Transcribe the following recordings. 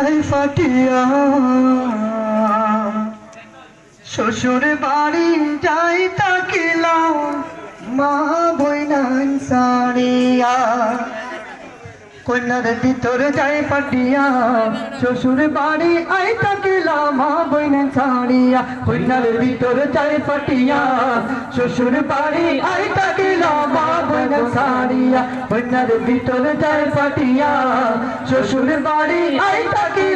যায় ফাটিয়া। শ্বশুর বাড়ি যাই তাকিলাম মা বইনান সারিয়া। কন্যার ভিতর যাই পাটিয়া শ্বশুর বাড়ি আই তাকিলা মা বইনান সারিয়া। কন্যার ভিতর যাই পাটিয়া শ্বশুর বাড়ি আই তাকিলা মা বইনান সারিয়া। কন্যার ভিতর যাই পাটিয়া শ্বশুর বাড়ি আই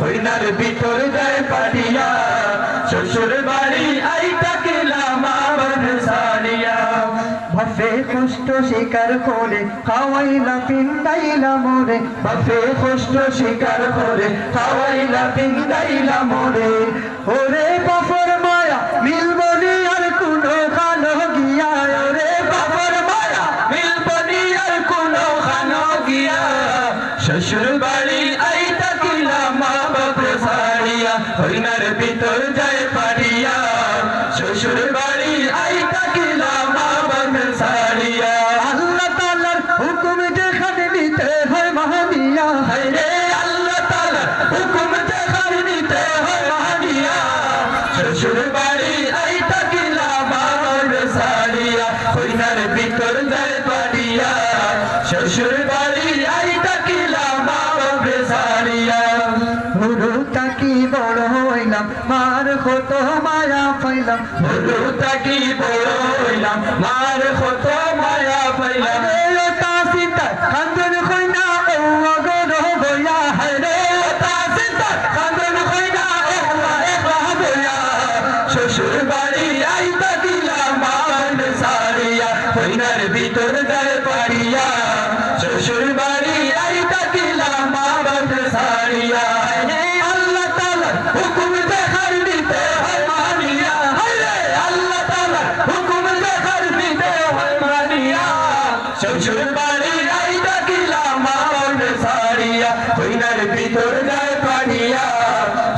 হইনার ভিতর যায় শ্বশুর বাড়ি ওরে বাপর মায়া, মিলবনি আর কোনো খানো গিয়া ওরে বাপর মায়া, মিলবনি আর কোনো খানো গিয়া শ্বশুর বাড়ি হইনার ভিতর যায় পারিয়া শ্বশুর বাড়ি আই তাকিলা মা বাপ সারিয়া আল্লাহ তাআলার হুকুম যেখানে নিতে হয় মহানিয়া হায়রে আল্লাহ তাআলার হুকুম যেখানে নিতে হয় মহানিয়া শ্বশুর বাড়ি আই তাকিলা মা বাপ সারিয়া হইনার ভিতর যায় পারিয়া শ্বশুর বাড়ি আই তাকিলা মা বাপ সারিয়া তাকি বড় হইলাম মার কত মায়া পাইলাম। হুরু তাকি বড় হইলাম মার কত মায়া পাইলাম শ্বশুর বাড়ি আই তাকিলা মান সারিয়া হইনার ভিতর যায় পারিয়া শ্বশুর বাড়ি আই তাকিলা মান সারিয়া। শ্বশুর বাড়ি আই তাকিলা মান সারিয়া, হইনার ভিতর যায় পারিয়া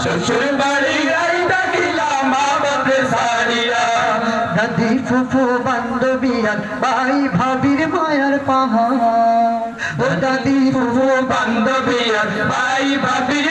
শ্বশুর বাড়ি আই তাকিলা মা বাপ সারিয়া। দাদি ফুফু বান্ধবিয়ার ভাই ভাবির মায়ার পাহাড়। ও দাদি ফুফু বান্ধবিয়ার ভাই ভাবির